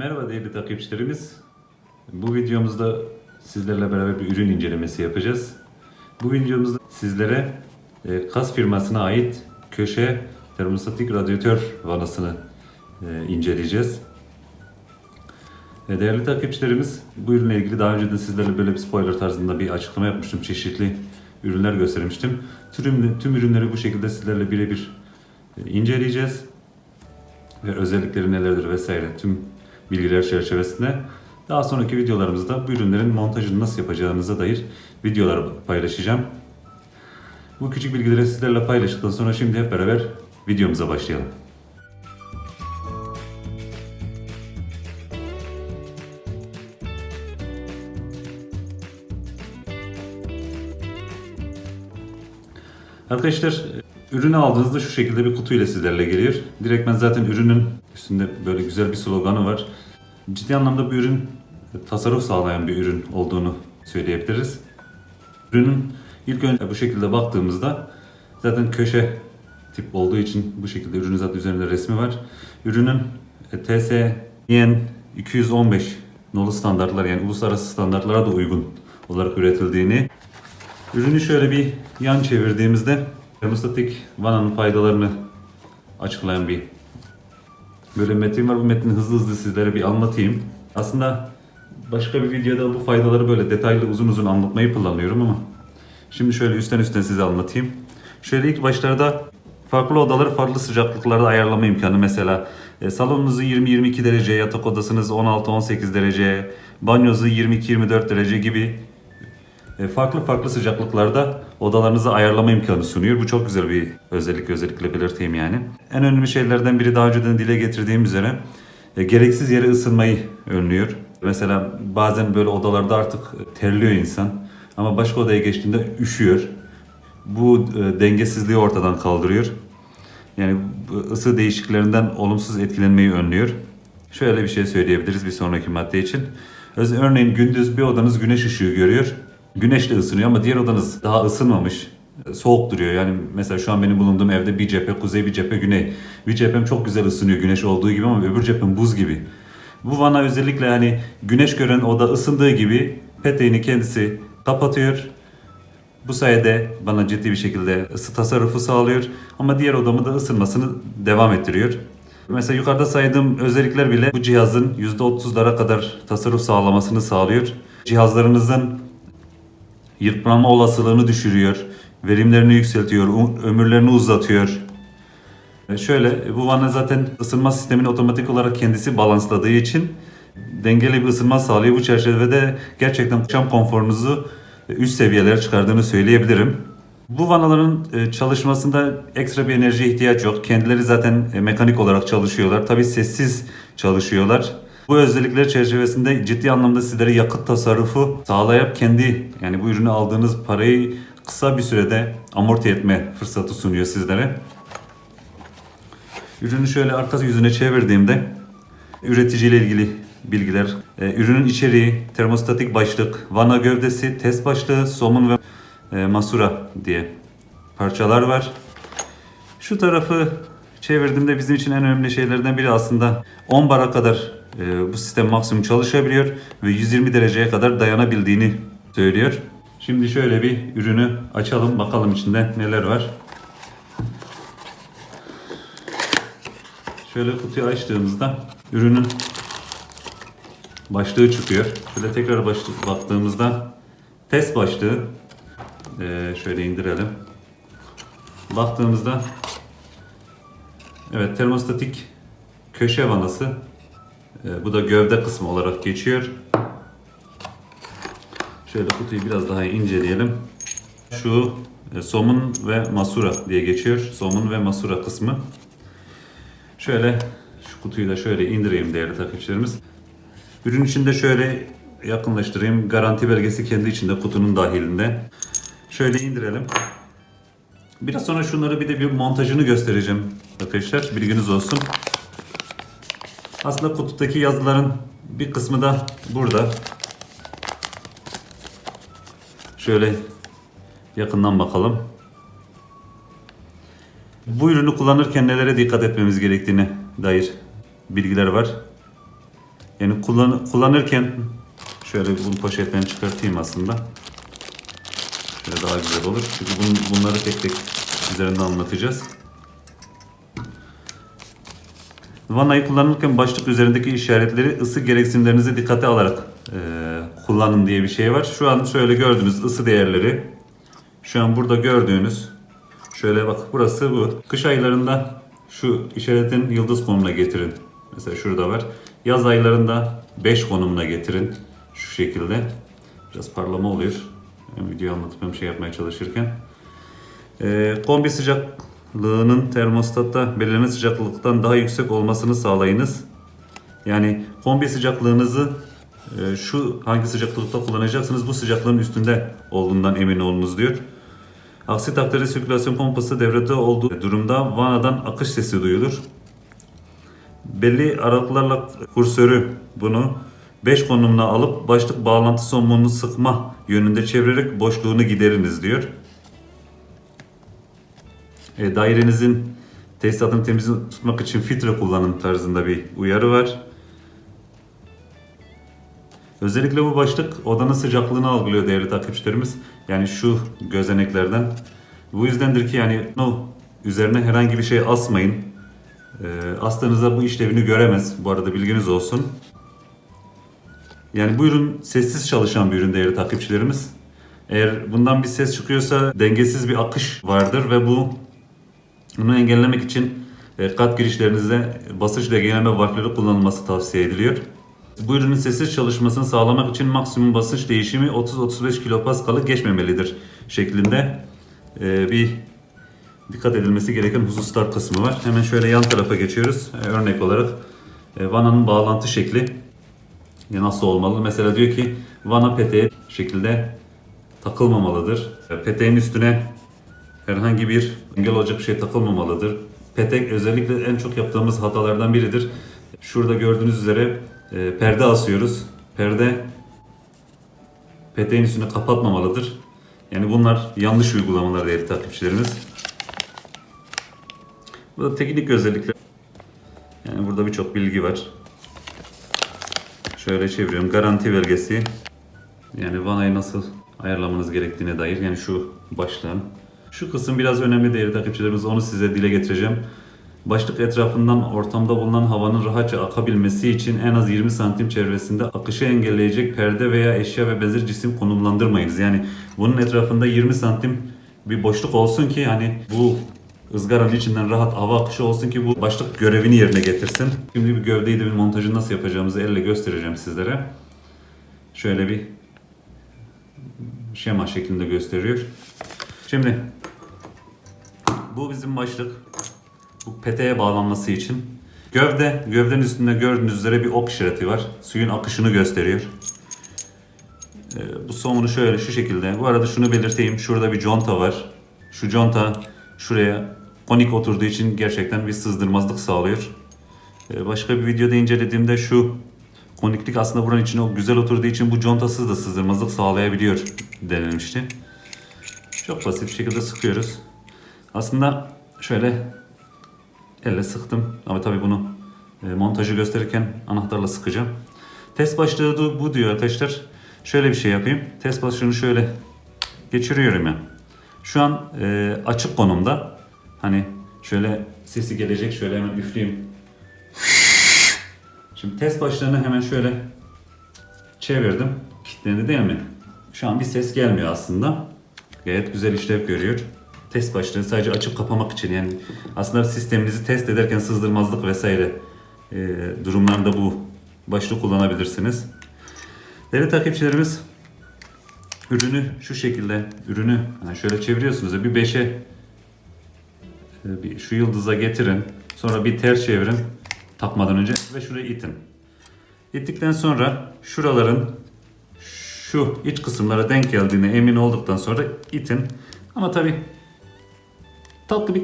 Merhaba değerli takipçilerimiz. Bu videomuzda sizlerle beraber bir ürün incelemesi yapacağız. Bu videomuzda sizlere e, KAS firmasına ait köşe termostatik radyatör vanasını e, inceleyeceğiz. E, Değerli takipçilerimiz, bu ürünle ilgili daha önce de sizlerle böyle bir spoiler tarzında bir açıklama yapmıştım. Çeşitli ürünler göstermiştim. Tüm, tüm ürünleri bu şekilde sizlerle birebir e, inceleyeceğiz ve özellikleri nelerdir vesaire tüm bilgiler çerçevesinde daha sonraki videolarımızda bu ürünlerin montajını nasıl yapacağınıza dair videolar paylaşacağım. Bu küçük bilgileri sizlerle paylaştıktan sonra şimdi hep beraber videomuza başlayalım. Arkadaşlar ürünü aldığınızda şu şekilde bir kutuyla sizlerle geliyor. Direktmen zaten ürünün üstünde böyle güzel bir sloganı var. Ciddi anlamda bu ürün tasarruf sağlayan bir ürün olduğunu söyleyebiliriz. Ürünün ilk önce bu şekilde baktığımızda zaten köşe tip olduğu için bu şekilde ürünün zaten üzerinde resmi var. Ürünün e, TSEN 215 nolu standartlar yani uluslararası standartlara da uygun olarak üretildiğini Ürünü şöyle bir yan çevirdiğimizde termostatik vananın faydalarını açıklayan bir böyle metin var. Bu metni hızlı hızlı sizlere bir anlatayım. Aslında başka bir videoda bu faydaları böyle detaylı uzun uzun anlatmayı planlıyorum ama şimdi şöyle üstten üstten size anlatayım. Şöyle ilk başlarda farklı odaları farklı sıcaklıklarda ayarlama imkanı. Mesela e, salonunuzu 20-22 derece, yatak odasınız 16-18 derece, banyonuzu 22-24 derece gibi farklı farklı sıcaklıklarda odalarınızı ayarlama imkanı sunuyor. Bu çok güzel bir özellik özellikle belirteyim yani. En önemli şeylerden biri daha önceden dile getirdiğim üzere e, gereksiz yere ısınmayı önlüyor. Mesela bazen böyle odalarda artık terliyor insan ama başka odaya geçtiğinde üşüyor. Bu e, dengesizliği ortadan kaldırıyor. Yani ısı değişikliklerinden olumsuz etkilenmeyi önlüyor. Şöyle bir şey söyleyebiliriz bir sonraki madde için. Örneğin gündüz bir odanız güneş ışığı görüyor. Güneşle ısınıyor ama diğer odanız daha ısınmamış. e, Soğuk duruyor. Yani mesela şu an benim bulunduğum evde bir cephe kuzey bir cephe güney. Bir cephem çok güzel ısınıyor güneş olduğu gibi ama öbür cephem buz gibi. Bu vana özellikle hani güneş gören oda ısındığı gibi peteğini kendisi kapatıyor. Bu sayede bana ciddi bir şekilde ısı tasarrufu sağlıyor ama diğer odamı da ısınmasını devam ettiriyor. Mesela yukarıda saydığım özellikler bile bu cihazın %30'lara kadar tasarruf sağlamasını sağlıyor. Cihazlarınızın yıpranma olasılığını düşürüyor, verimlerini yükseltiyor, u- ömürlerini uzatıyor. E Şöyle, bu vana zaten ısınma sistemini otomatik olarak kendisi balansladığı için dengeli bir ısınma sağlıyor. Bu çerçevede gerçekten yaşam konforunuzu üst seviyelere çıkardığını söyleyebilirim. Bu vanaların e, çalışmasında ekstra bir enerjiye ihtiyaç yok. Kendileri zaten e, mekanik olarak çalışıyorlar. Tabii sessiz çalışıyorlar. Bu özellikler çerçevesinde ciddi anlamda sizlere yakıt tasarrufu sağlayıp kendi yani bu ürünü aldığınız parayı kısa bir sürede amorti etme fırsatı sunuyor sizlere. Ürünü şöyle arka yüzüne çevirdiğimde üreticiyle ilgili bilgiler, e, ürünün içeriği, termostatik başlık, vana gövdesi, test başlığı, somun ve e, masura diye parçalar var. Şu tarafı çevirdiğimde bizim için en önemli şeylerden biri aslında 10 bara kadar bu sistem maksimum çalışabiliyor ve 120 dereceye kadar dayanabildiğini söylüyor. Şimdi şöyle bir ürünü açalım bakalım içinde neler var. Şöyle kutuyu açtığımızda ürünün başlığı çıkıyor. Şöyle tekrar başlık baktığımızda test başlığı Ee, şöyle indirelim. Baktığımızda evet termostatik köşe vanası Ee, bu da gövde kısmı olarak geçiyor. Şöyle kutuyu biraz daha inceleyelim. Şu e, somun ve masura diye geçiyor. Somun ve masura kısmı. Şöyle şu kutuyu da şöyle indireyim değerli takipçilerimiz. Ürün içinde şöyle yakınlaştırayım. Garanti belgesi kendi içinde kutunun dahilinde. Şöyle indirelim. Biraz sonra şunları bir de bir montajını göstereceğim arkadaşlar. Bilginiz olsun. Aslında kutudaki yazıların bir kısmı da burada. Şöyle yakından bakalım. Bu ürünü kullanırken nelere dikkat etmemiz gerektiğine dair bilgiler var. Yani kullan kullanırken şöyle bunu poşetten çıkartayım aslında. Şöyle daha güzel olur. Çünkü bun- bunları tek tek üzerinde anlatacağız. Vanayı kullanırken başlık üzerindeki işaretleri ısı gereksinimlerinizi dikkate alarak e, kullanın diye bir şey var. Şu an şöyle gördüğünüz ısı değerleri. Şu an burada gördüğünüz şöyle bak burası bu. Kış aylarında şu işaretin yıldız konumuna getirin. Mesela şurada var. Yaz aylarında 5 konumuna getirin. Şu şekilde. Biraz parlama oluyor. Hem video anlatıp hem şey yapmaya çalışırken. Ee, kombi sıcaklığının termostatta belirlenen sıcaklıktan daha yüksek olmasını sağlayınız. Yani kombi sıcaklığınızı e, şu hangi sıcaklıkta kullanacaksınız bu sıcaklığın üstünde olduğundan emin olunuz diyor. Aksi takdirde sirkülasyon pompası devrede olduğu durumda vanadan akış sesi duyulur. Belli aralıklarla kursörü bunu 5 konumuna alıp başlık bağlantı somununu sıkma yönünde çevirerek boşluğunu gideriniz diyor. E, dairenizin tesisatını temiz tutmak için filtre kullanın tarzında bir uyarı var. Özellikle bu başlık odanın sıcaklığını algılıyor değerli takipçilerimiz. Yani şu gözeneklerden. Bu yüzdendir ki yani no, üzerine herhangi bir şey asmayın. E, astığınızda bu işlevini göremez. Bu arada bilginiz olsun. Yani bu ürün sessiz çalışan bir ürün değerli takipçilerimiz. Eğer bundan bir ses çıkıyorsa dengesiz bir akış vardır ve bu bunu engellemek için e, kat girişlerinizde basınç dengeleme valfleri kullanılması tavsiye ediliyor. Bu ürünün sessiz çalışmasını sağlamak için maksimum basınç değişimi 30-35 kilopaskal'ı geçmemelidir şeklinde e, bir dikkat edilmesi gereken hususlar kısmı var. Hemen şöyle yan tarafa geçiyoruz. E, Örnek olarak vananın bağlantı şekli nasıl olmalı? Mesela diyor ki vana peteği şekilde takılmamalıdır. Peteğin üstüne herhangi bir engel olacak bir şey takılmamalıdır. Petek özellikle en çok yaptığımız hatalardan biridir. Şurada gördüğünüz üzere e, perde asıyoruz. Perde peteğin üstünü kapatmamalıdır. Yani bunlar yanlış uygulamalar değerli takipçilerimiz. Bu da teknik özellikler. Yani burada birçok bilgi var. Şöyle çeviriyorum. Garanti belgesi. Yani vanayı nasıl ayarlamanız gerektiğine dair. Yani şu başlığın. Şu kısım biraz önemli değerli takipçilerimiz. Onu size dile getireceğim. Başlık etrafından ortamda bulunan havanın rahatça akabilmesi için en az 20 santim çevresinde akışı engelleyecek perde veya eşya ve benzer cisim konumlandırmayınız. Yani bunun etrafında 20 santim bir boşluk olsun ki hani bu ızgaranın içinden rahat hava akışı olsun ki bu başlık görevini yerine getirsin. Şimdi bir gövdeyi de bir montajı nasıl yapacağımızı elle göstereceğim sizlere. Şöyle bir şema şeklinde gösteriyor. Şimdi bu bizim başlık. Bu peteğe bağlanması için. Gövde, gövdenin üstünde gördüğünüz üzere bir ok işareti var. Suyun akışını gösteriyor. Ee, bu somunu şöyle şu şekilde. Bu arada şunu belirteyim. Şurada bir conta var. Şu conta şuraya konik oturduğu için gerçekten bir sızdırmazlık sağlıyor. Ee, başka bir videoda incelediğimde şu koniklik aslında buranın içine güzel oturduğu için bu contasız da sızdırmazlık sağlayabiliyor denilmişti. Çok basit bir şekilde sıkıyoruz. Aslında şöyle elle sıktım ama tabii bunu e, montajı gösterirken anahtarla sıkacağım. Test başlığı bu diyor arkadaşlar. Şöyle bir şey yapayım. Test başlığını şöyle geçiriyorum ya. Şu an e, açık konumda. Hani şöyle sesi gelecek. Şöyle hemen üfleyeyim. Şimdi test başlığını hemen şöyle çevirdim. Kilitlendi değil mi? Şu an bir ses gelmiyor aslında. Gayet güzel işlev görüyor. Test başlığı sadece açıp kapamak için yani aslında sisteminizi test ederken sızdırmazlık vesaire e, durumlarında bu başlığı kullanabilirsiniz. Değerli takipçilerimiz ürünü şu şekilde ürünü yani şöyle çeviriyorsunuz bir beşe e, bir şu yıldıza getirin. Sonra bir ters çevirin takmadan önce ve şurayı itin. İttikten sonra şuraların şu iç kısımlara denk geldiğine emin olduktan sonra itin. Ama tabi tatlı bir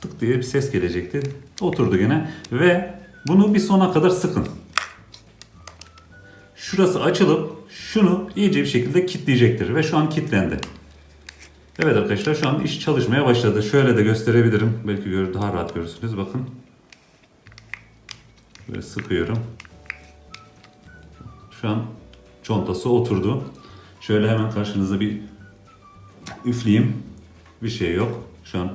tık diye bir ses gelecekti. Oturdu gene ve bunu bir sona kadar sıkın. Şurası açılıp şunu iyice bir şekilde kilitleyecektir ve şu an kilitlendi. Evet arkadaşlar şu an iş çalışmaya başladı. Şöyle de gösterebilirim. Belki gör, daha rahat görürsünüz. Bakın. Böyle sıkıyorum. Şu an contası oturdu. Şöyle hemen karşınızda bir üfleyeyim. Bir şey yok. Şu an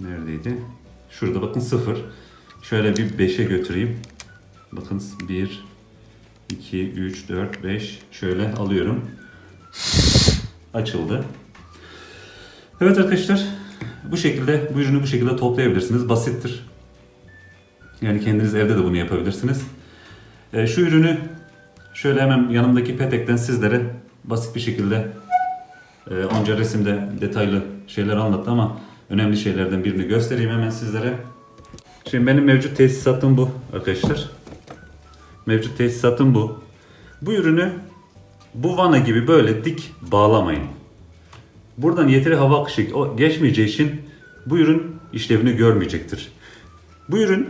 neredeydi? Şurada bakın sıfır. Şöyle bir 5'e götüreyim. Bakın 1, 2, 3, 4, 5 şöyle alıyorum. Açıldı. Evet arkadaşlar bu şekilde bu ürünü bu şekilde toplayabilirsiniz. Basittir. Yani kendiniz evde de bunu yapabilirsiniz. Ee, şu ürünü şöyle hemen yanımdaki petekten sizlere basit bir şekilde e, onca resimde detaylı şeyler anlattı ama önemli şeylerden birini göstereyim hemen sizlere. Şimdi benim mevcut tesisatım bu arkadaşlar. Mevcut tesisatım bu. Bu ürünü bu vana gibi böyle dik bağlamayın. Buradan yeteri hava akışı geçmeyeceği için bu ürün işlevini görmeyecektir. Bu ürün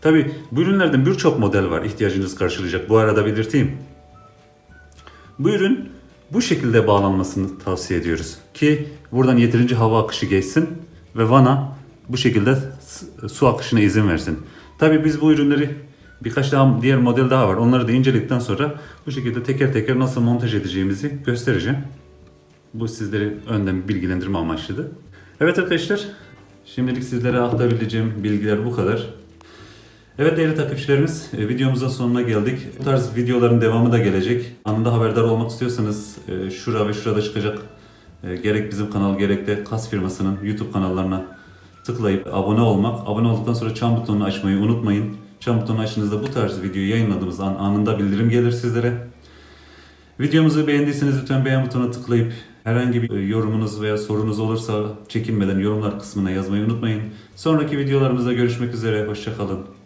tabi bu ürünlerden birçok model var ihtiyacınız karşılayacak. Bu arada belirteyim. Bu ürün bu şekilde bağlanmasını tavsiye ediyoruz. Ki buradan yeterince hava akışı geçsin ve vana bu şekilde su akışına izin versin. Tabi biz bu ürünleri birkaç daha diğer model daha var. Onları da inceledikten sonra bu şekilde teker teker nasıl montaj edeceğimizi göstereceğim. Bu sizleri önden bilgilendirme amaçlıdır. Evet arkadaşlar, şimdilik sizlere aktarabileceğim bilgiler bu kadar. Evet değerli takipçilerimiz, e, videomuzun sonuna geldik. Bu tarz videoların devamı da gelecek. Anında haberdar olmak istiyorsanız e, şura ve şurada çıkacak e, gerek bizim kanal gerek de KAS firmasının YouTube kanallarına tıklayıp abone olmak. Abone olduktan sonra çan butonunu açmayı unutmayın. Çan butonunu açtığınızda bu tarz videoyu yayınladığımız an anında bildirim gelir sizlere. Videomuzu beğendiyseniz lütfen beğen butonuna tıklayıp herhangi bir yorumunuz veya sorunuz olursa çekinmeden yorumlar kısmına yazmayı unutmayın. Sonraki videolarımızda görüşmek üzere. Hoşçakalın.